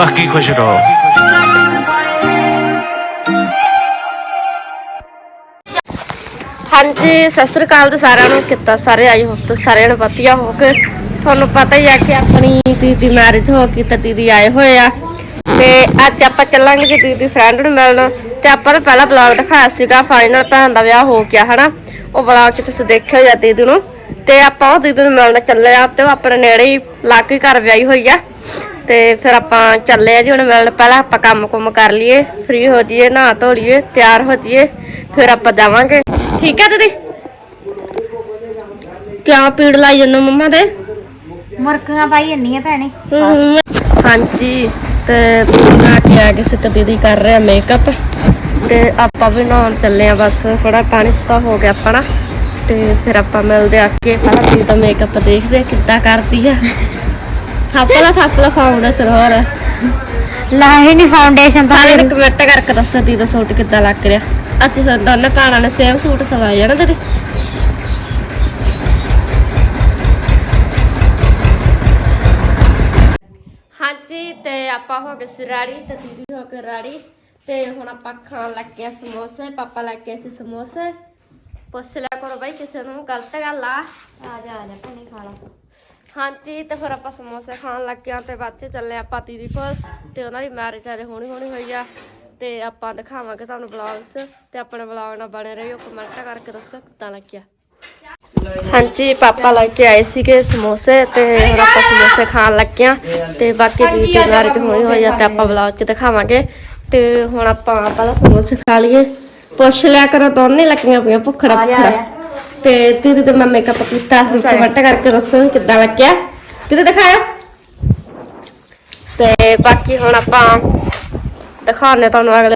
ਬਾਕੀ ਖੁਸ਼ ਰਹੋ। ਹਾਂਜੀ, ਸਤਿ ਸ੍ਰੀ ਅਕਾਲ ਤੇ ਸਾਰਿਆਂ ਨੂੰ। ਕਿੱਦਾਂ ਸਾਰੇ ਆਈ ਹੋ? ਤੇ ਸਾਰਿਆਂ ਨੂੰ ਵਧੀਆ ਹੋ ਕੇ। ਤੁਹਾਨੂੰ ਪਤਾ ਹੀ ਆ ਕਿ ਆਪਣੀ ਦੀਦੀ ਮੈਰਿਜ ਹੋ ਗਈ ਤੇ ਦੀਦੀ ਆਏ ਹੋਏ ਆ। ਤੇ ਅੱਜ ਆਪਾਂ ਚੱਲਾਂਗੇ ਜੀ ਦੀਦੀ ਫਰੈਂਡ ਨੂੰ ਮਿਲਣ। ਤੇ ਆਪਾਂ ਨੇ ਪਹਿਲਾ ਬਲੌਗ ਦਿਖਾਇਆ ਸੀਗਾ ਫਾਈਨਲ ਭੈਣ ਦਾ ਵਿਆਹ ਹੋ ਗਿਆ, ਹਨਾ? ਉਹ ਬਲੌਗ 'ਚ ਤੁਸੀਂ ਦੇਖਿਆ ਜਾਂ ਦੀਦੀ ਨੂੰ। ਤੇ ਆਪਾਂ ਉਹ ਦੀਦੀ ਨੂੰ ਮਿਲਣ ਚੱਲੇ ਆ ਤੇ ਉਹ ਆਪਣੇ ਨੇੜੇ ਹੀ ਲਾਗੇ ਘਰ ਵਿਆਹੀ ਹੋਈ ਆ। ਤੇ ਫਿਰ ਆਪਾਂ ਚੱਲੇ ਆ ਜੀ ਹੁਣ ਮਿਲਣ ਪਹਿਲਾਂ ਆਪਾਂ ਕੰਮ ਕੁਮ ਕਰ ਲਈਏ ਫ੍ਰੀ ਹੋ ਜਾਈਏ ਨਹਾ ਧੋ ਲਈਏ ਤਿਆਰ ਹੋ ਜਾਈਏ ਫਿਰ ਆਪਾਂ ਜਾਵਾਂਗੇ। ਠੀਕ ਹੈ ਦੀਦੀ? ਕਿਉਂ ਪੀੜ ਲਾਈ ਜੰਨੂ ਮੰਮਾ ਦੇ ਮੁਰਕੀਆਂ ਪਾਈ ਜੰਨੀਆਂ ਭੈਣੇ। ਹਾਂਜੀ ਤੇ ਪੂਰਾ ਕੇ ਆ ਕੇ ਸਿੱਤ ਦੀਦੀ ਕਰ ਰਿਹਾ ਮੇਕਅਪ ਤੇ ਆਪਾਂ ਵੀ ਨਹਾਉਣ ਚੱਲੇ ਆ ਬਸ ਥੋੜਾ ਪਾਣੀ ਤਾਂ ਹੋ ਗਿਆ ਆਪਣਾ। ਤੇ ਫਿਰ ਆਪਾਂ ਮਿਲਦੇ ਆ ਕੇ ਪਹਿਲਾਂ ਦੀਦੀ ਦਾ ਮੇਕਅਪ ਦੇਖਦੇ ਕਿੱਦਾਂ ਕਰਦੀ ਆ। ਥਾਪਲਾ ਥਾਪਲਾ ਫਾਊਂਡੇਸ਼ਨ ਹੋਰ। ਲਾਹੇ ਨਹੀਂ ਫਾਊਂਡੇਸ਼ਨ ਤਾਂ ਸਾਰੇ ਕਮੈਂਟ ਕਰਕੇ ਦੱਸੋ ਦੀ ਦਾ ਸੂਟ ਕਿੱਦਾਂ ਲੱਗ ਰਿਹਾ। ਅਸੀਂ ਸਾ ਦੋਨੇ ਭੈਣਾਂ ਨੇ ਸੇਮ ਸੂਟ ਸਵਾਇਆ ਨਾ ਤੇਰੇ। ਹਾਂਜੀ ਤੇ ਆਪਾਂ ਹੋ ਗਏ ਸੀ ਰੈਡੀ ਤੇ ਦੀਦੀ ਹੋ ਕੇ ਰੈਡੀ ਤੇ ਹੁਣ ਆਪਾਂ ਖਾਣ ਲੱਗੇ ਆ ਸਮੋਸੇ ਪਾਪਾ ਲੈ ਕੇ ਆਏ ਸੀ ਸਮੋਸੇ। ਪੁੱਛ ਲਿਆ ਕਰੋ ਬਾਈ ਕਿਸੇ ਨੂੰ ਗਲਤ ਗੱਲ ਆ। ਆ ਜਾ ਆ ਜਾ ਭੈਣੇ ਖਾ ਲਾ। ਹਾਂਜੀ ਤੇ ਫਿਰ ਆਪਾਂ ਸਮੋਸੇ ਖਾਣ ਲੱਗੇ ਆ ਤੇ ਬਾਅਦ ਚ ਚੱਲੇ ਆਪਾਂ ਦੀਦੀ ਕੋਲ ਤੇ ਉਹਨਾਂ ਦੀ ਮੈਰਿਜ ਅਜੇ ਹੋਣੀ ਹੋਣੀ ਹੋਈ ਆ। ਤੇ ਆਪਾਂ ਦਿਖਾਵਾਂਗੇ ਤੁਹਾਨੂੰ ਵਲੌਗ 'ਚ ਤੇ ਆਪਣੇ ਵਲੌਗ ਨਾਲ ਬਣੇ ਰਹਿਓ ਕਮੈਂਟ ਕਰਕੇ ਦੱਸੋ ਕਿੱਦਾਂ ਲੱਗਿਆ। ਹਾਂਜੀ ਪਾਪਾ ਲੈ ਕੇ ਆਏ ਸੀਗੇ ਸਮੋਸੇ ਤੇ ਹੁਣ ਆਪਾਂ ਸਮੋਸੇ ਖਾਣ ਲੱਗੇ ਆ ਤੇ ਬਾਕੀ ਦੀਦੀ ਦੀ ਮੈਰਿਜ ਹੋਣੀ ਹੋਈ ਆ ਤੇ ਆਪਾਂ ਵਲੌਗ 'ਚ ਦਿਖਾਵਾਂਗੇ। ਤੇ ਹੁਣ ਆਪਾਂ ਪਹਿਲਾਂ ਸਮੋਸੇ ਖਾ ਲਈਏ। ਪੁੱਛ ਲਿਆ ਕਰੋ ਦੋਨੇ ਲੱਗੀਆਂ ਪਈਆਂ ਭੁੱਖੜਾ ਭੁੱਖੜਾ। ਤੇ ਦੀਦੀ ਤੇ ਮੈਂ ਮੇਕਅਪ ਕੀਤਾ ਸੀ ਕਮੈਂਟ ਕਰਕੇ ਦੱਸੋ ਕਿੱਦਾਂ ਲੱਗਿਆ? ਕਿਤੇ ਦਿਖਾਇਆ ਤੇ ਬਾਕੀ ਹੁਣ ਆਪਾਂ ਦਿਖਾਉਣੇ ਤੁਹਾਨੂੰ ਅਗਲੇ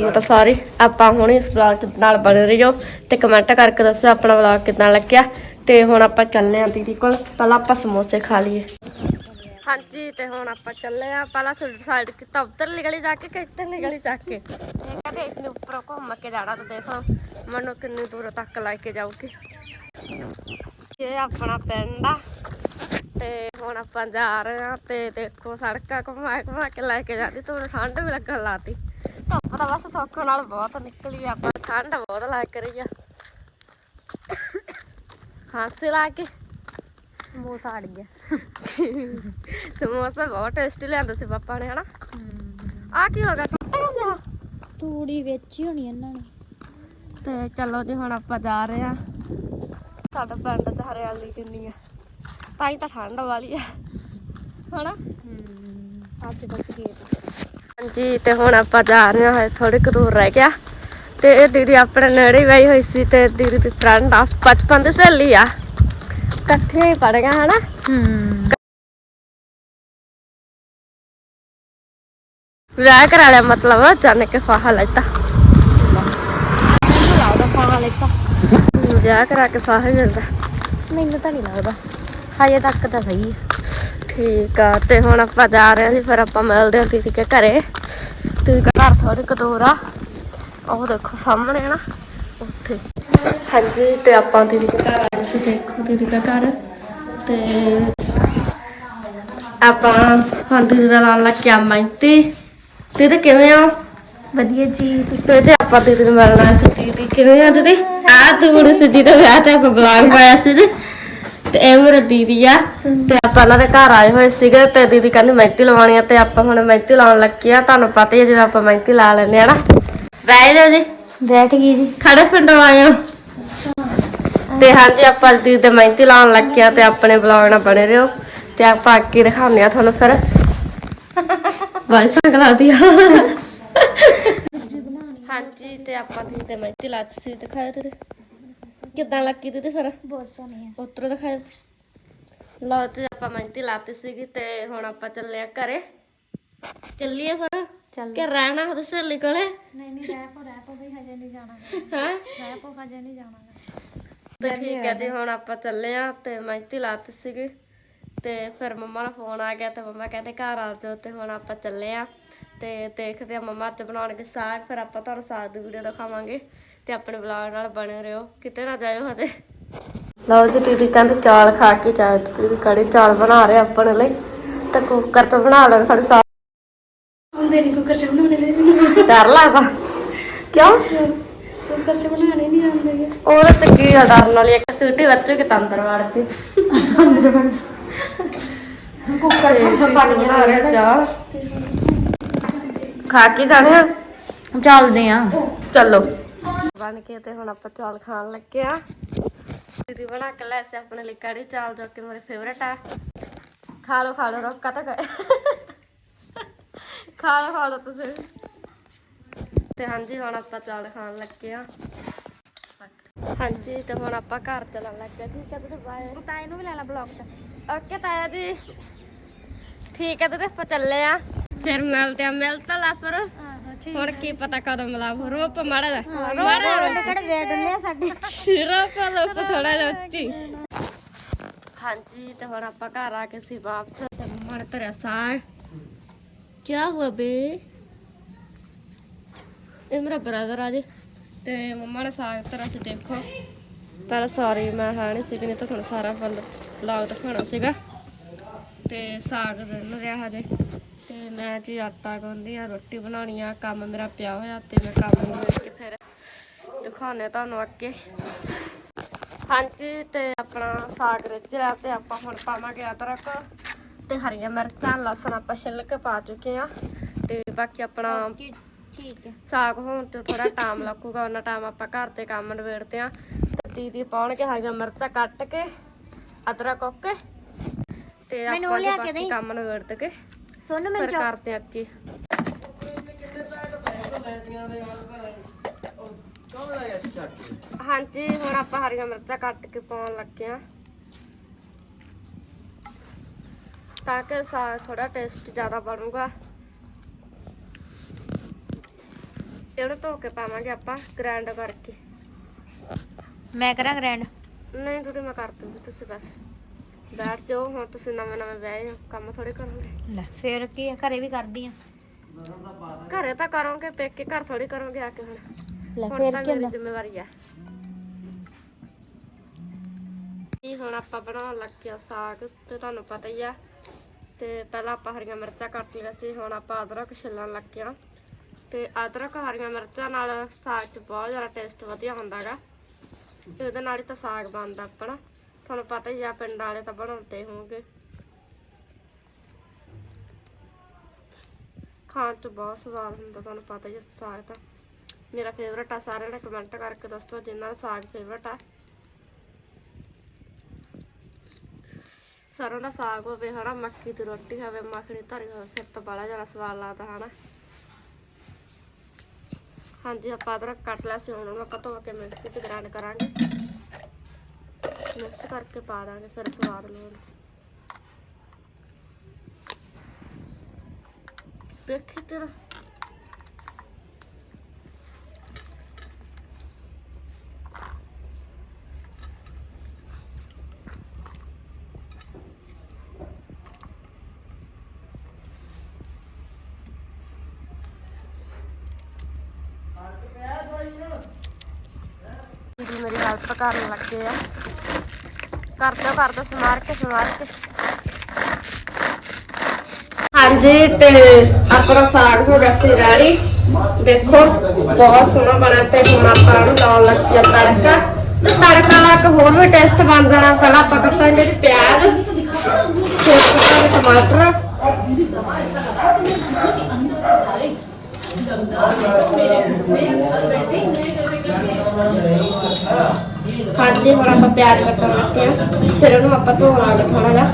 ਮੈਂ ਤਾਂ ਸੌਰੀ ਆਪਾਂ ਹੁਣ ਇਸ ਵਲੌਗ ਚ ਨਾਲ ਬਣੇ ਰਹੀਓ ਤੇ ਕਮੈਂਟ ਕਰਕੇ ਦੱਸੋ ਆਪਣਾ ਵਲੌਗ ਕਿੱਦਾਂ ਲੱਗਿਆ। ਤੇ ਹੁਣ ਆਪਾਂ ਚੱਲੇ ਆਂ ਦੀਦੀ ਕੋਲ ਪਹਿਲਾਂ ਆਪਾਂ ਸਮੋਸੇ ਖਾ ਲਈਏ। ਹਾਂਜੀ ਤੇ ਹੁਣ ਆਪਾਂ ਚੱਲੇ ਆਂ ਪਹਿਲਾਂ ਸਾਈਡ ਕਿਤਾ ਉੱਤਰ ਗਲੀ ਜਾ ਕੇ ਕਿ ਇੱਧਰ ਗਲੀ ਜਾ ਕੇ? ਇਹ ਕਹਿੰਦੇ ਇਤਨੇ ਉੱਪਰੋਂ ਘੁੰਮ ਕੇ ਜਾਣਾ ਤਾਂ ਦੇਖੋ। ਮੈਨੂੰ ਕਿੰਨੀ ਦੂਰ ਤੱਕ ਲੈ ਕੇ ਜਾਊਗੀ। ਇਹ ਆਪਣਾ ਪਿੰਡ ਆ। ਤੇ ਹੁਣ ਆਪਾਂ ਜਾ ਰਹੇ ਆ ਤੇ ਦੇਖੋ ਸੜਕਾਂ ਘੁਮਾ ਘੁਮਾ ਕੇ ਲੈ ਕੇ ਜਾਂਦੀ। ਤੁਹਾਨੂੰ ਠੰਡ ਵੀ ਲੱਗਣ ਲਾਤੀ। ਧੁੱਪ ਤਾਂ ਬਸ ਸੌਖ ਨਾਲ ਬਹੁਤ ਨਿਕਲੀ ਆਪਾਂ ਠੰਡ ਬਹੁਤ ਲੱਗ ਰਹੀ ਆ। ਹਾਸੇ ਲਾ ਕੇ। ਸਮੋਸਾ ਅੜ ਗਿਆ। ਸਮੋਸਾ ਬਹੁਤ ਟੇਸਟੀ ਲਿਆਂਦਾ ਸੀ ਪਾਪਾ ਨੇ ਹਨਾ? ਆ ਕੀ ਹੋ ਗਿਆ? ਗਿਆ ਤੂੜੀ ਵਿੱਚ ਹੀ ਹੋਣੀ ਇਹਨਾਂ ਨੇ। ਤੇ ਚਲੋ ਜੀ ਹੁਣ ਆਪਾਂ ਜਾ ਰਹੇ ਆ ਸਾਡਾ ਪਿੰਡ ਚ ਹਰਿਆਲੀ ਕਿੰਨੀ ਆ। ਤਾਂ ਹੀ ਤਾਂ ਠੰਡ ਵਾਲੀ ਆ ਹਨਾ? ਆਸੇ ਪਾਸੇ ਖੇਤ ਹਾਂਜੀ ਤੇ ਹੁਣ ਆਪਾਂ ਜਾ ਰਹੇ ਹਾਂ ਥੋੜੇ ਕੁ ਦੂਰ ਰਹਿ ਗਿਆ। ਤੇ ਇਹ ਦੀਦੀ ਆਪਣੇ ਨੇੜੇ ਵਈ ਹੋਈ ਸੀ ਤੇ ਦੀਦੀ ਦੀ ਫਰੈਂਡ ਆ ਬਚਪਨ ਦੀ ਸਹੇਲੀ ਆ। ਇਕੱਠੇ ਹੀ ਪੜ ਗਏ ਹਨਾ? ਹੂੰ। ਵਿਆਹ ਕਰਾ ਲਿਆ ਮਤਲਬ ਜਾਣੇ ਕੇ ਫਾਹਾ ਲੈਤਾ ਮੈਨੂੰ ਲੱਗਦਾ ਪਾ ਲੈਤਾ ਵਿਆਹ ਕਰਾ ਕੇ ਫਾਹਾ ਹੀ ਮਿਲਦਾ। ਮੈਨੂੰ ਤਾਂ ਨਹੀਂ ਲੱਗਦਾ। ਹਜੇ ਤੱਕ ਤਾਂ ਸਹੀ ਹੈ ਠੀਕ ਆ ਤੇ ਹੁਣ ਆਪਾਂ ਜਾ ਰਹੇ ਹਾਂ ਜੀ ਫਿਰ ਆਪਾਂ ਮਿਲਦੇ ਹਾਂ ਦੀਦੀ ਕੇ ਘਰੇ। ਦਾ ਘਰ ਥੋੜੀ ਕੁ ਦੂਰ ਆ। ਉਹ ਦੇਖੋ ਸਾਹਮਣੇ ਨਾ ਉੱਥੇ। ਹਾਂਜੀ ਤੇ ਆਪਾਂ ਦੀਦੀ ਦੇ ਘਰ ਆ ਸੀ ਦੇਖੋ ਦੀਦੀ ਦਾ ਘਰ। ਤੇ ਆਪਾਂ ਹੁਣ ਦੀਦੀ ਦਾ ਲਾਣ ਲੱਗਿਆ ਮੈਂਤੀ ਦੀਦੀ ਕਿਵੇਂ ਆ? ਵਧੀਆ ਜੀ ਤੁਸੀਂ ਤੇ ਆਪਾਂ ਦੀਦੀ ਨੂੰ ਮਿਲਣਾ ਸੀ ਦੀਦੀ ਕਿਵੇਂ ਆ ਦੀਦੀ? ਆ ਤੂੰ ਮੁੰਡੇ ਸੀ ਜਿਹਦਾ ਵਿਆਹ ਤੇ ਆਪਾਂ ਬੁਲਾਉਣ ਪਾਇਆ ਸੀ ਜੀ। ਤੇ ਇਹ ਮੇਰਾ ਦੀਦੀ ਆ। ਤੇ ਆਪਾਂ ਇਹਨਾਂ ਦੇ ਘਰ ਆਏ ਹੋਏ ਸੀਗੇ ਤੇ ਦੀਦੀ ਕਹਿੰਦੀ ਮਹਿੰਦੀ ਲਵਾਉਣੀ ਆ ਤੇ ਆਪਾਂ ਹੁਣ ਮਹਿੰਦੀ ਲਾਉਣ ਲੱਗੇ ਆ। ਤੁਹਾਨੂੰ ਪਤਾ ਹੀ ਹੈ ਜਿਵੇਂ ਆਪਾਂ ਮਹਿੰਦੀ ਲਾ ਲੈਂਦੇ ਆ ਨਾ। ਬਹਿ ਜਾਓ ਜੀ। ਬੈਠ ਗਈ ਜੀ। ਖੜੇ ਪਿੰਡੋਂ ਆਏ ਹੋ। ਤੇ ਹਾਂਜੀ ਆਪਾਂ ਦੇ ਮਹਿੰਦੀ ਲਾਉਣ ਲੱਗੇ ਆ ਤੇ ਆਪਣੇ ਬਲੌਗ ਨਾਲ ਬਣੇ ਰਹੋ। ਤੇ ਆਪਾਂ ਅੱਗੇ ਦਿਖਾਉਂਦੇ ਆ ਤੁਹਾਨੂੰ ਫਿਰ। ਬਾਈ ਸੰਗ ਲਾਦੀ ਆ ਹਾਂਜੀ ਤੇ ਆਪਾਂ ਦੇ ਮਹਿੰਦੀ ਲਾਚ ਸੀ ਦਿਖਾਇਆ ਤੇ। ਕਿੱਦਾਂ ਲੱਗੀ ਦੀਦੀ ਫਿਰ? ਬਹੁਤ ਸੋਹਣੀ ਹੈ ਉੱਤਰ ਦਿਖਾਇਓ ਲਓ ਤੇ ਆਪਾਂ ਮਹਿੰਦੀ ਲਾਤੀ ਸੀਗੀ ਤੇ ਹੁਣ ਆਪਾਂ ਚੱਲੇ ਆ ਘਰੇ। ਚੱਲੀਏ ਫਿਰ? ਚੱਲ। ਕਿ ਰਹਿਣਾ ਉਹਦੇ ਸਹੇਲੀ ਕੋਲੇ? ਨਹੀਂ ਨਹੀਂ ਰਹਿ ਪੋ ਰਹਿ ਪੋ ਵੀ ਹਜੇ ਨਹੀਂ ਜਾਣਾ। ਹਾਂ? ਰਹਿ ਪੋ ਹਜੇ ਨਹੀਂ ਜਾਣਾ। ਤੇ ਠੀਕ ਹੈ ਜੀ ਹੁਣ ਆਪਾਂ ਚੱਲੇ ਆ ਤੇ ਮਹਿੰਦੀ ਲਾਤੀ ਸੀਗੀ। ਤੇ ਫਿਰ ਮੰਮਾ ਦਾ ਫੋਨ ਆ ਗਿਆ ਤੇ ਮੰਮਾ ਕਹਿੰਦੇ ਘਰ ਆ ਜਾਓ ਤੇ ਹੁਣ ਆਪਾਂ ਚੱਲੇ ਆ ਤੇ ਦੇਖਦੇ ਆ ਮੰਮਾ ਅੱਜ ਬਣਾਉਣਗੇ ਸਾਗ ਫਿਰ ਆਪਾਂ ਤੁਹਾਨੂੰ ਸਾਗ ਦੀ ਵੀਡੀਓ ਦਿਖਾਵਾਂਗੇ। ਤੇ ਆਪਣੇ ਵਲੌਗ ਨਾਲ ਬਣੇ ਰਹੋ। ਕਿਤੇ ਨਾ ਜਾਇਓ ਹਜੇ। ਲਓ ਜੀ ਦੀਦੀ ਕਹਿੰਦੇ ਚਾਲ ਖਾ ਕੇ ਚਾਹ ਦੀਦੀ ਕੜੀ ਚਾਲ ਬਣਾ ਰਹੇ ਆਪਣੇ ਲਈ। ਤੇ ਕੁੱਕਰ ਤੋਂ ਬਣਾ ਲੈਣ ਸਾਡੇ ਸਾਗ। ਆਉਂਦੇ ਨਹੀਂ ਕੁੱਕਰ ਚ ਬਣਾਉਣੇ ਨੇ ਮੈਨੂੰ ਡਰ ਲੱਗਦਾ। ਕਿਉਂ? ਕੁੱਕਰ ਚ ਬਣਾਉਣੇ ਨਹੀਂ ਆਉਂਦੇ ਗੇ। ਉਹ ਤਾਂ ਚੱਕੀ ਆ ਡਰਨ ਵਾਲੀ ਇੱਕ ਸੀਟੀ ਵੱਜੋ ਕਿ ਤੰਦਰ ਵੜਦੀ ਕੁੱਕਰ ਤੇ ਪਾਣੀ ਬਣਾ ਰਿਹਾ ਚਾਹ। ਖਾ ਕੇ ਜਾਣੇ ਆ ਚੱਲਦੇ ਆ। ਚਲੋ। ਬਣ ਕੇ ਤੇ ਹੁਣ ਆਪਾਂ ਚੌਲ ਖਾਣ ਲੱਗੇ ਆ। ਦੀਦੀ ਬਣਾ ਕੇ ਲੈ ਸੇ ਆਪਣੇ ਲਈ ਕੜੀ ਚਾਵਲ ਜੋ ਕਿ ਮੇਰੇ ਫੇਵਰਟ ਆ। ਖਾ ਲਓ ਖਾ ਲਓ ਰੋਕਾ ਤਾਂ ਕਰ ਖਾ ਲਓ ਖਾ ਲਓ ਤੁਸੀਂ। ਤੇ ਹਾਂਜੀ ਹੁਣ ਆਪਾਂ ਚੌਲ ਖਾਣ ਲੱਗੇ ਆ ਹਾਂਜੀ ਤੇ ਹੁਣ ਆਪਾਂ ਘਰ ਚੱਲਣ ਲੱਗੇ ਠੀਕ ਹੈ ਤੇ ਬਾਏ ਤਾਂ ਇਹਨੂੰ ਵੀ ਲੈ ਲੈ ਬਲੌਗ ਚ ਓਕੇ ਤਾਇਆ ਜੀ। ਠੀਕ ਹੈ ਤੇ ਆਪਾਂ ਚੱਲੇ ਆ ਫਿਰ ਮਿਲਦੇ ਆ ਮਿਲ ਤਾਂ ਲਾ ਫਿਰ। ਹੁਣ ਕੀ ਪਤਾ ਕਦੋਂ ਮਿਲਾਵ ਰੋਪ ਮਾੜਾ ਜਿਹਾ। ਮਾੜਾ ਕਿਹੜੇ ਵੇਟ ਆ ਸਾਡੇ। ਰੋਪ ਰੋਪ ਥੋੜਾ ਜਿਹਾ ਉੱਚੀ। ਹਾਂਜੀ ਤੇ ਹੁਣ ਆਪਾਂ ਘਰ ਆ ਕੇ ਸੀ ਵਾਪਸ ਤੇ ਮੰਮਾ ਨੇ ਧਰਿਆ ਸਾਗ ਕੀ ਬੇ? ਇਹ ਮੇਰਾ ਬ੍ਰਦਰ ਆ ਜੀ। ਤੇ ਮੰਮਾ ਨੇ ਸਾਗ ਧਰਿਆ ਸੀ, ਦੇਖੋ। ਪਹਿਲਾਂ ਸੌਰੀ ਮੈਂ ਹਾਂ ਨਹੀਂ ਸੀ ਨਹੀਂ ਤਾਂ ਤੁਹਾਨੂੰ ਸਾਰਾ ਫਲ ਦਿਖਾਉਣਾ ਸੀਗਾ। ਤੇ ਸਾਗ ਰਿੰਨ ਰਿਹਾ ਹਜੇ। ਤੇ ਮੈਂ ਜੀ ਆਟਾ ਗੁੰਨਦੀ ਆ, ਰੋਟੀ ਬਣਾਉਣੀ ਆ, ਕੰਮ ਮੇਰਾ ਪਿਆ ਹੋਇਆ ਤੇ ਮੈਂ ਕੰਮ ਨੂੰ ਕੇ ਫਿਰ ਦਿਖਾਉਣੇ ਤੁਹਾਨੂੰ ਅੱਗੇ ਹਾਂਜੀ, ਤੇ ਆਪਣਾ ਸਾਗ ਰਿੱਝ ਰਿਹਾ ਤੇ ਆਪਾਂ ਹੁਣ ਪਾਵਾਂਗੇ ਅਦਰਕ ਤੇ ਹਰੀਆਂ ਮਿਰਚਾਂ, ਲਸਣ ਆਪਾਂ ਛਿੱਲ ਕੇ ਪਾ ਚੁੱਕੇ ਆ। ਤੇ ਬਾਕੀ ਆਪਣਾ ਠੀਕ ਹੈ। ਸਾਗ ਹੋਣ ਤੇ ਥੋੜਾ ਟਾਈਮ ਲੱਗੂਗਾ ਉਹਨਾਂ ਟਾਈਮ ਆਪਾਂ ਘਰ ਤੇ ਕੰਮ ਨਿਬੇੜਦੇ ਆ ਤੇ ਦੀਦੀ ਪਾਉਣਗੇ ਹਰੀਆਂ ਮਿਰਚਾਂ ਕੱਟ ਕੇ ਅਦਰਕ ਓਕੇ ਤੇ ਮੈਨੂੰ ਆਪਾਂ ਲਿਆ ਜੀ ਕੇ ਬਾਕੀ ਦੇਈਂ। ਕੰਮ ਨਿਬੇੜ ਕੇ ਸੋਨੂੰ ਫਿਰ ਮੈਨੂੰ ਕਰਦੇ ਆ ਅੱਗੇ। ਹਾਂਜੀ ਹੁਣ ਆਪਾਂ ਹਰੀਆਂ ਮਿਰਚਾਂ ਕੱਟ ਕੇ ਪਾਉਣ ਲੱਗੇ ਆ ਤਾਂ ਕਿ ਸਾਗ ਥੋੜਾ ਟੇਸਟ ਜ਼ਿਆਦਾ ਬਣੂਗਾ। ਇਹਨੂੰ ਧੋ ਕੇ ਪਾਵਾਂਗੇ ਆਪਾਂ ਗ੍ਰਾਈਂਡ ਕਰਕੇ। ਮੈਂ ਕਰਾਂ ਗ੍ਰੈਂਡ ਨਹੀਂ ਥੋੜੀ ਮੈਂ ਕਰ ਦੂੰਗੀ ਤੁਸੀਂ ਬਸ। ਬੈਠ ਜਾਓ ਹੁਣ ਤੁਸੀਂ ਨਵੇਂ ਨਵੇਂ ਵਿਆਹੇ ਹੋ ਕੰਮ ਥੋੜੇ ਕਰੋਗੇ। ਲੈ ਫੇਰ ਕੀ ਆ ਘਰੇ ਵੀ ਕਰਦੀ ਆ? ਘਰੇ ਤਾਂ ਕਰੋਗੇ ਪੇਕੇ ਘਰ ਥੋੜੀ ਕਰੋਗੇ ਆ ਕੇ ਹੁਣ। ਲੈ ਹੁਣ ਫੇਰ ਤਾਂ ਕੀ ਮੇਰੀ ਹੁੰਦਾ? ਜ਼ਿੰਮੇਵਾਰੀ ਆ। ਇਹ ਹੁਣ ਆਪਾਂ ਬਣਾਉਣ ਲੱਗੇ ਆ ਸਾਗ ਤੇ ਤੁਹਾਨੂੰ ਪਤਾ ਹੀ ਆ। ਤੇ ਪਹਿਲਾਂ ਆਪਾਂ ਹਰੀਆਂ ਮਿਰਚਾਂ ਕੱਟ ਲਿਆ ਸੀ ਹੁਣ ਆਪਾਂ ਅਦਰਕ ਛਿੱਲਣ ਲੱਗੇ ਆ। ਤੇ ਅਦਰਕ, ਹਰੀਆਂ ਮਿਰਚਾਂ ਨਾਲ ਸਾਗ 'ਚ ਬਹੁਤ ਜ਼ਿਆਦਾ ਟੇਸਟ ਵਧੀਆ ਹੁੰਦਾਗਾ ਤੇ ਉਹਦੇ ਨਾਲ ਹੀ ਤਾਂ ਸਾਗ ਬਣਦਾ ਆਪਣਾ। ਤੁਹਾਨੂੰ ਪਤਾ ਹੀ ਆ, ਪਿੰਡ ਵਾਲੇ ਤਾਂ ਬਣਾਉਂਦੇ ਹੋਣਗੇ। ਖਾਣ 'ਚ ਬਹੁਤ ਸਵਾਦ ਹੁੰਦਾ, ਤੁਹਾਨੂੰ ਪਤਾ ਹੀ ਸਾਗ ਤਾਂ। ਮੇਰਾ ਫੇਵਰਟ ਆ, ਸਾਰਿਆਂ ਨੇ ਕਮੈਂਟ ਕਰਕੇ ਦੱਸੋ ਜਿਨ੍ਹਾਂ ਦਾ ਸਾਗ ਫੇਵਰਟ ਆ। ਸਰੋਂ ਦਾ ਸਾਗ ਹੋਵੇ, ਹਨਾ, ਮੱਕੀ ਦੀ ਰੋਟੀ ਹੋਵੇ, ਮੱਖਣੀ ਧਰੀ ਹੋਵੇ, ਫਿਰ ਤਾਂ ਬੜਾ ਜ਼ਿਆਦਾ ਸਵਾਦ ਲੱਗਦਾ, ਹਨਾ। ਹਾਂਜੀ, ਆਪਾਂ ਅਦਰਕ ਕੱਟ ਲਿਆ ਸੀ, ਹੁਣ ਉਹਨੂੰ ਆਪਾਂ ਧੋ ਕੇ ਮਿਕਸੀ 'ਚ ਗ੍ਰਾਈਂਡ ਕਰਾਂਗੇ। ਮਿਕਸ ਕਰਕੇ ਪਾ ਦਾਂਗੇ, ਫਿਰ ਸਵਾਦ ਲੂਣ ਦੇਖੀ ਤੇਰਾ ਦੀਦੀ ਮੇਰੀ ਹੈਲਪ ਕਰਨ ਲੱਗੇ ਆ। ਕਰ ਦਿਓ ਕਰ ਦਿਓ ਸਮਾਰ ਕੇ ਸਮਾਰ ਕੇ। ਹਾਂਜੀ, ਤੇ ਆਪਣਾ ਸਾਗ ਹੋ ਗਿਆ ਸੀ ਰੈਡੀ ਦੇਖੋ, ਬਹੁਤ ਸੋਹਣਾ ਬਣਿਆ ਤੇ ਹੁਣ ਆਪਾਂ ਨੂੰ ਲਾਉਣ ਲੱਗੀ ਆ ਤੜਕਾ। ਤੇ ਤੜਕਾ ਲਾ ਕੇ ਹੋਰ ਵੀ ਟੇਸਟ ਬਣ ਜਾਣਾ। ਪਹਿਲਾਂ ਆਪਾਂ ਕੱਟਾਂਗੇ ਪਿਆਜ਼, ਫਿਰ ਟਮਾਟਰ। ਹਾਂਜੀ ਹੁਣ ਆਪਾਂ ਪਿਆਜ਼ ਕੱਟਣ ਲੱਗੇ ਆ ਫਿਰ ਉਹਨੂੰ ਆਪਾਂ ਧੋ ਲਾਂਗੇ ਥੋੜਾ ਜਿਹਾ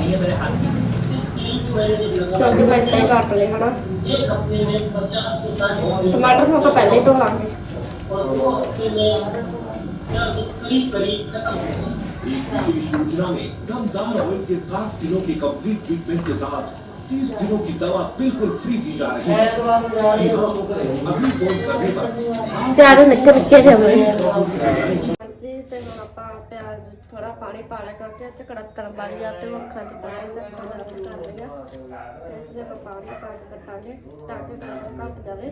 ਕਿਉਂਕਿ ਮੈਂ ਇੱਦਾਂ ਹੀ ਕੱਟ ਲਏ ਹਨਾ ਟਮਾਟਰ ਨੂੰ ਆਪਾਂ ਪਹਿਲਾਂ ਹੀ ਧੋ ਲਾਂਗੇ इस योजना में दमदार ऑयल के सात दिनों की कंप्लीट ट्रीटमेंट के साथ तीस दिनों की दवा बिल्कुल फ्री दी जा रही है जी हाँ, अभी फोन करने पर ਪਿਆਜ਼ ਨਿੱਕੇ ਨਿੱਕੇ ਜਿਹੇ ਹੋਣੇ ਹਾਂਜੀ ਤੇ ਹੁਣ ਆਪਾਂ ਪਿਆਜ਼ ਵਿੱਚ ਥੋੜਾ ਪਾਣੀ ਪਾ ਲਿਆ ਕਿਉਂਕਿ ਇਹ ਚ ਕੜਤਣ ਵਾਲੀ ਆ ਤੇ ਉਹ ਅੱਖਾਂ 'ਚ ਪਾਣੀ ਤੇ ਅੱਖਾਂ ਦਾ ਰਸ ਕਰ ਲਿਆ ਤੇ ਇਸ ਲਈ ਆਪਾਂ ਪਾਣੀ ਪਾ ਕੇ ਕੱਟਾਂਗੇ ਤਾਂ ਕਿ ਪਿਆਜ਼ ਘੱਟ ਜਾਵੇ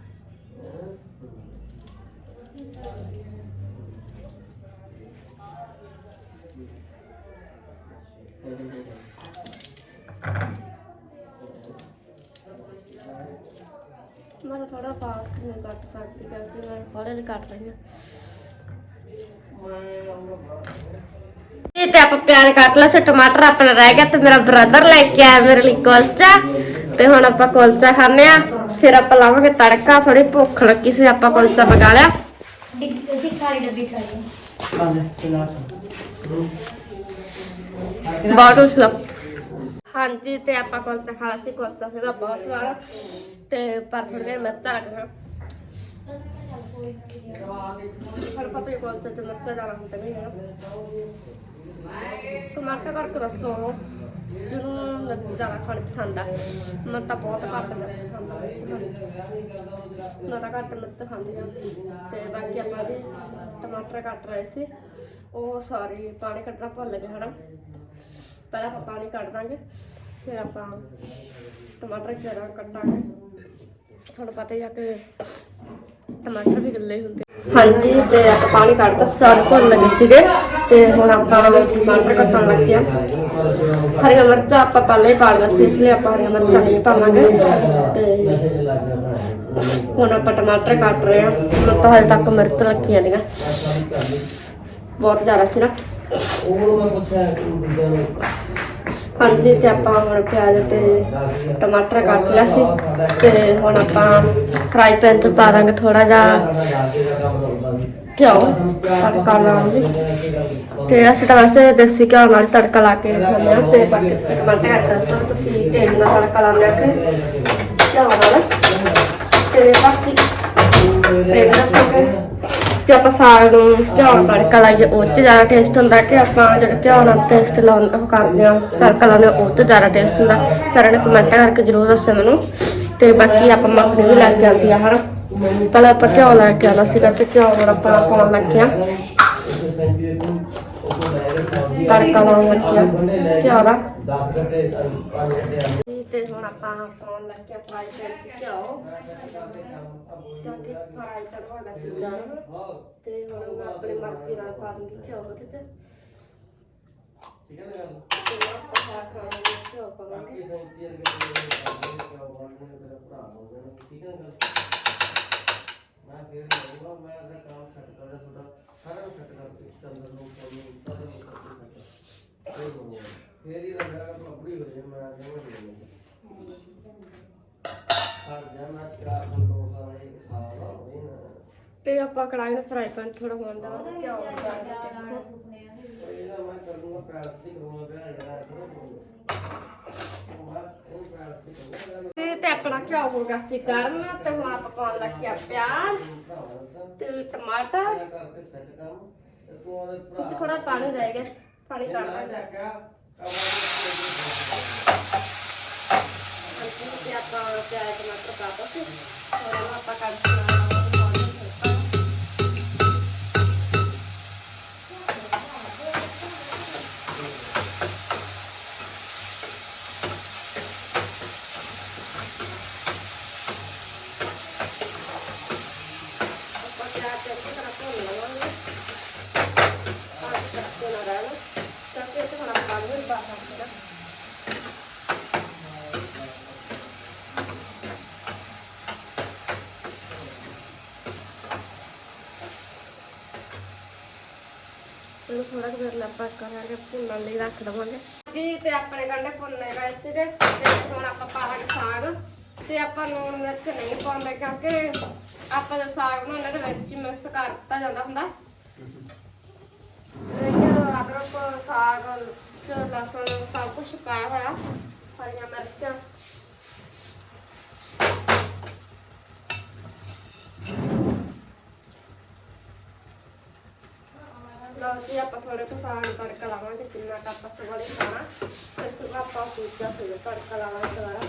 ਥੋੜਾ ਫਾਸਟ ਨਹੀਂ ਕੱਟ ਸਕਦੀ ਕਿਉਂਕਿ ਮੈਂ ਹੌਲੀ ਹੌਲੀ ਕੱਟ ਰਹੀ ਹਾਂ। ਇਹ ਤੇ ਆਪਾਂ ਪਿਆਜ਼ ਕੱਟ ਲਿਆ ਸੀ ਟਮਾਟਰ ਆਪਣਾ ਰਹਿ ਗਿਆ ਤੇ ਮੇਰਾ ਬ੍ਰਦਰ ਲੈ ਕੇ ਆਇਆ ਮੇਰੇ ਲਈ ਕੁਲਚਾ। ਤੇ ਹੁਣ ਆਪਾਂ ਕੁਲਚਾ ਖਾਣੇ ਆ ਫਿਰ ਆਪਾਂ ਲਾਵਾਂਗੇ ਤੜਕਾ ਥੋੜੀ ਭੁੱਖ ਲੱਗੀ ਸੀ ਆਪਾਂ ਕੁਲਚਾ ਪਕਾ ਲਿਆ। ਬਹੁਤ ਉਸਲਾ ਹਾਂਜੀ, ਤੇ ਆਪਾਂ ਕੁਲਚਾ ਖਾ ਲਿਆ ਸੀ ਕੁਲਚਾ ਸੀਗਾ ਬਹੁਤ ਸਵਾਦ ਤੇ ਪਰ ਥੋੜੀ ਜਿਹੀ ਮਿਰਚਾਂ ਲੱਗੀਆਂ ਪਰ ਪਤਾ ਹੀ ਕੁਲਚੇ ਚ ਮਿਰਚਾਂ ਜ਼ਿਆਦਾ ਹੁੰਦੇ ਨਹੀਂ ਹੈ ਟਮਾਟਰ ਕਰਕੇ ਦੱਸੋ ਜਿਹਨੂੰ ਮਿਰਚ ਜ਼ਿਆਦਾ ਖਾਣੀ ਪਸੰਦ ਆ। ਮੈਂ ਤਾਂ ਬਹੁਤ ਘੱਟ ਮਿਰਚ ਖਾਂਦਾ ਮੈਂ ਤਾਂ। ਘੱਟ ਮਿਰਚ ਖਾਂਦੀ ਹਾਂ ਤੇ ਬਾਕੀ ਆਪਾਂ ਵੀ ਟਮਾਟਰ ਕੱਟ ਰਹੇ ਸੀ, ਉਹ ਸਾਰੇ ਪਾਣੀ ਕੱਢਣਾ ਭੁੱਲ ਗਏ ਹਨਾ। ਪਹਿਲਾਂ ਆਪਾਂ ਪਾਣੀ ਕੱਢ ਦਾਂਗੇ, ਫਿਰ ਆਪਾਂ ਟਮਾਟਰ ਜਿਹੜਾ ਕੱਟਾਂਗੇ ਤੁਹਾਨੂੰ ਪਤਾ ਹੀ ਆ ਕਿ ਟਮਾਟਰ ਵੀ ਗਿੱਲੇ ਹੁੰਦੇ ਹਾਂਜੀ, ਤੇ ਆਪਾਂ ਪਾਣੀ ਕੱਢਤਾ, ਸਾਰੇ ਭੁੱਲ ਲੱਗੇ ਸੀਗੇ, ਤੇ ਹੁਣ ਆਪਾਂ ਟਮਾਟਰ ਕੱਟਣ ਲੱਗੇ ਆ। ਹਰੀਆਂ ਮਿਰਚਾਂ ਆਪਾਂ ਪਹਿਲਾਂ ਹੀ ਪਾ ਲਈਆਂ ਸੀ, ਇਸ ਲਈ ਆਪਾਂ ਹਰੀਆਂ ਮਿਰਚਾਂ ਨਹੀਂ ਪਾਵਾਂਗੇ। ਤੇ ਹੁਣ ਆਪਾਂ ਟਮਾਟਰ ਕੱਟ ਰਹੇ ਆ। ਮੈਨੂੰ ਤਾਂ ਹਜੇ ਤੱਕ ਮਿਰਚ ਲੱਗੀਆਂ ਜਾਂਦੀਆਂ ਬਹੁਤ ਜ਼ਿਆਦਾ ਸੀ ਨਾ। ਹਾਂਜੀ, ਤੇ ਆਪਾਂ ਹੁਣ ਪਿਆਜ਼ ਤੇ ਟਮਾਟਰ ਕੱਟ ਲਿਆ ਸੀ। ਤੇ ਹੁਣ ਆਪਾਂ ਫਰਾਈ ਪੈਨ 'ਚ ਪਾ ਦਾਂਗੇ ਥੋੜਾ ਜਿਹਾ। ਘਿਓ ਤੜਕਾ ਲਾਉਣਗੇ ਤੇ ਅਸੀਂ ਤਾਂ ਵੈਸੇ ਦੇਸੀ ਘਿਓ ਨਾਲ ਤੜਕਾ ਲਾ ਕੇ ਖਾਂਦੇ ਹਾਂ। ਤੇ ਬਾਕੀ ਤੁਸੀਂ ਟਮਾਟਰ ਕਰਕੇ ਦੱਸੋ, ਤੁਸੀਂ ਤੇਲ ਨਾਲ ਤੜਕਾ ਲਾਉਂਦੇ ਹੋ ਕਿ ਘਿਓ ਨਾਲ? ਤੇ ਬਾਕੀ, ਇਹ ਦੱਸੋ ਕਿ ਕਿ ਆਪਾਂ ਸਾਗ ਨੂੰ ਘਿਓ ਨਾਲ ਤੜਕਾ ਲਾਈਏ ਉਹ 'ਚ ਜ਼ਿਆਦਾ ਟੇਸਟ ਹੁੰਦਾ ਕਿ ਆਪਾਂ ਜਿਹੜਾ ਘਿਓ ਨਾਲ ਟੇਸਟ ਲਾਉਂ ਕਰਦੇ ਆ ਤੜਕਾ ਲਾਉਂਦੇ ਹਾਂ, ਉਹ 'ਚ ਜ਼ਿਆਦਾ ਟੇਸਟ ਹੁੰਦਾ। ਸਾਰਿਆਂ ਨੇ ਕਮੈਂਟ ਕਰਕੇ ਜ਼ਰੂਰ ਦੱਸਿਓ ਮੈਨੂੰ। ਤੇ ਬਾਕੀ ਆਪਾਂ ਮੱਖਣੀ ਵੀ ਲੈ ਕੇ ਆਉਂਦੀ ਆ ਹਨਾ। ਪਹਿਲਾਂ ਆਪਾਂ ਘਿਓ ਲੈ ਕੇ ਆਉਣਾ ਸੀਗਾ ਤੇ ਘਿਓ ਨਾਲ ਆਪਾਂ ਪਾਉਣ ਲੱਗੇ ਆ ਤੜਕਾ ਲਾਉਣ ਲੱਗੇ ਆ ਘਿਓ ਦਾ ਤੇ ਹੁਣ ਆਪਾਂ ਪਾਉਣ ਲੱਗੇ ਆ ਫਰਾਈ ਪੈਨ 'ਚ ਘਿਓ। ਕਿਉਂਕਿ ਫਰਾਈ ਕਰਵਾਉਣਾ ਚਾਹੀਦਾ ਤੇ ਹੁਣ ਮੈਂ ਆਪਣੀ ਮਰਜ਼ੀ ਨਾਲ ਪਾ ਦੂੰਗੀ ਘਿਓ ਉਹਦੇ 'ਚ। ਤੇ ਆਪਾਂ ਸਾਗ ਖਾਵਾਂਗੇ ਘਿਓ ਪਾਵਾਂਗੇ ਫੇਰ ਹੀ ਮੇਰਾ ਕੰਮ ਹੋ ਮੈਂ ਹਾਂ ਤੋਂ ਦੋ ਸਾਲ ਇਹ ਸਾਲ ਹੋ ਗਏ ਨਾ। ਤੇ ਆਪਾਂ ਕੜਾਈ ਨੂੰ ਫਰਾਈ ਪੈਨ ਥੋੜਾ ਹੋਣ ਦੇਵਾਂਗੇ ਘਿਓ ਪਾ ਕੇ। ਦੇਖੋ ਇਹਦਾ ਮੈਂ ਕਰੂੰਗਾ ਪਿਆ ਤੇ ਤੇ ਆਪਣਾ ਘਿਓ ਹੋ ਗਿਆ ਸੀ ਗਰਮ ਤੇ ਹੁਣ ਆਪਾਂ ਪਾਉਣ ਲੱਗੇ ਆ ਪਿਆਜ਼ ਤੇ ਟਮਾਟਰ। ਤੇ ਥੋੜਾ ਪਾਣੀ ਰਹਿ ਗਿਆ। ਪਾਣੀ ਕੱਢ ਭਰਾ ਦਾਂਗੇ ਲੈ ਕੇ ਆ ਹਾਂਜੀ ਤੇ ਆਪਾਂ ਪਿਆਜ਼ ਟਮਾਟਰ ਪਾ ਤਾ ਸੀ। ਹੁਣ ਇਹਨੂੰ ਆਪਾਂ ਕੱਢ ਕੇ ਲਾਵਾਂਗੇ ਆਪਾਂ ਪਿਆਜ਼ ਚੰਗੀ ਤਰ੍ਹਾਂ ਭੁੰਨ ਲਵਾਂਗੇ ਪਾਣੀ ਕਰਕੇ ਨਾ ਰਹਿਣ ਕਿਉਂਕਿ ਇਹ 'ਚ ਹੁਣ ਆਪਾਂ ਪਾਣੀ ਨਹੀਂ ਪਾ ਸਕਦੇ ਨਾ ਇਹਨੂੰ ਥੋੜਾ ਜਿਹਾ ਫਿਰ ਆਪਾਂ ਕਰਾਂਗੇ ਭੁੰਨਣ ਲਈ ਰੱਖ ਦਵਾਂਗੇ। ਜੀ, ਤੇ ਆਪਣੇ ਗੰਡੇ ਭੁੰਨੇ ਗਏ ਸੀਗੇ, ਤੇ ਹੁਣ ਆਪਾਂ ਪਾਵਾਂਗੇ ਸਾਗ। ਤੇ ਆਪਾਂ ਲੂਣ ਮਿਰਚ ਨਹੀਂ ਪਾਉਂਦੇ ਕਿਉਂਕਿ ਆਪਾਂ ਜੋ ਸਾਗ ਬਣਾਉਂਦੇ ਤੇ ਵਿੱਚ ਮਿਕਸ ਕਰ ਦਿੱਤਾ ਜਾਂਦਾ ਹੁੰਦਾ। ਇਹ ਅਦਰਕ, ਸਾਗ, ਲਸਣ ਸਭ ਕੁਝ ਪਾਇਆ ਹੋਇਆ, ਹਰੀਆਂ ਮਿਰਚਾਂ। ਲਓ ਜੀ ਆਪਾਂ ਥੋੜੇ ਕੁ ਸਾਗ ਨੂੰ ਤੜਕਾ ਲਾਵਾਂਗੇ ਜਿੰਨਾ ਕੁ ਆਪਾਂ ਸਵਾਲੇ ਖਾਣਾ ਫਿਰ ਸੁਬਾ ਆਪਾਂ ਦੂਜਾ ਫਿਰ ਤੜਕਾ ਲਾਵਾਂਗੇ ਦੁਬਾਰਾ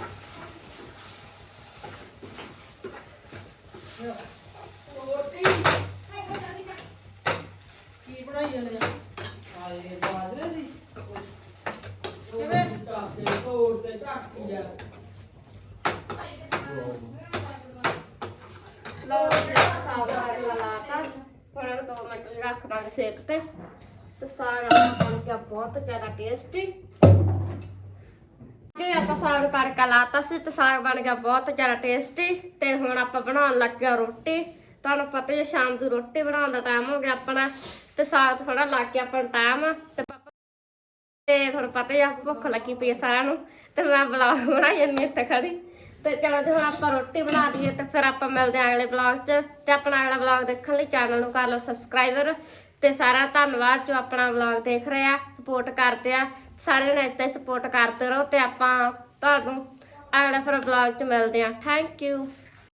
ਬਣਾਈ ਜਾਂਦੇ ਆ ਆਏ ਬਾਜਰੇ ਦੀ ਕਿਵੇਂ ਟਾਕੇ ਕੋਰ ਤੇ ਟਾਕੀ ਜਾ ਲਓ ਜੀ ਸਾਗ ਸਾਗ ਲਾਤਾ ਹੁਣ ਇਹਨੂੰ 2 ਮਿੰਟ ਲਈ ਰੱਖ ਦਾਂਗੇ ਸੇਕ ਤੇ। ਤੇ ਸਾਗ ਆਪਣਾ ਬਣ ਗਿਆ ਬਹੁਤ ਜ਼ਿਆਦਾ ਟੇਸਟੀ ਜੀ ਆਪਾਂ ਸਾਗ ਤੜਕਾ ਲਾਤਾ ਸੀ ਤੇ ਸਾਗ ਬਣ ਗਿਆ ਬਹੁਤ ਜ਼ਿਆਦਾ ਟੇਸਟੀ ਤੇ ਹੁਣ ਆਪਾਂ ਬਣਾਉਣ ਲੱਗੇ ਹਾਂ ਰੋਟੀ। ਤੁਹਾਨੂੰ ਪਤਾ ਹੀ ਹੈ ਸ਼ਾਮ ਦੀ ਰੋਟੀ ਬਣਾਉਣ ਦਾ ਟਾਈਮ ਹੋ ਗਿਆ ਆਪਣਾ। ਤੇ ਸਾਗ ਥੋੜਾ ਲੱਗ ਗਿਆ ਆਪਣਾ ਟਾਈਮ ਤੇ ਤੇ ਤੁਹਾਨੂੰ ਪਤਾ ਹੀ ਭੁੱਖ ਲੱਗੀ ਪਈ ਆ ਸਾਰਿਆਂ ਨੂੰ। ਤੇ ਮੈਂ ਬਲੌਗ ਬਣਾਈ ਜਾਂਦੀ ਇੱਥੇ ਖੜੀ। ਤੇ ਚਲੋ ਜੀ ਹੁਣ ਆਪਾਂ ਰੋਟੀ ਬਣਾ ਦਈਏ ਤੇ ਫਿਰ ਆਪਾਂ ਮਿਲਦੇ ਹਾਂ ਅਗਲੇ ਬਲੌਗ 'ਚ ਤੇ ਆਪਣਾ ਅਗਲਾ ਬਲੌਗ ਦੇਖਣ ਲਈ ਚੈਨਲ ਨੂੰ ਕਰ ਲਓ ਸਬਸਕ੍ਰਾਈਬਰ ਤੇ ਸਾਰਾ ਧੰਨਵਾਦ ਜੋ ਆਪਣਾ ਬਲੌਗ ਦੇਖ ਰਹੇ ਆ ਸਪੋਰਟ ਕਰਦੇ ਆ, ਸਾਰਿਆਂ ਨੇ ਇੱਥੇ ਸਪੋਰਟ ਕਰਦੇ ਰਹੋ ਤੇ ਆਪਾਂ ਤੁਹਾਨੂੰ ਅਗਲੇ ਫਿਰ ਬਲੌਗ 'ਚ ਮਿਲਦੇ ਆ ਥੈਂਕ ਯੂ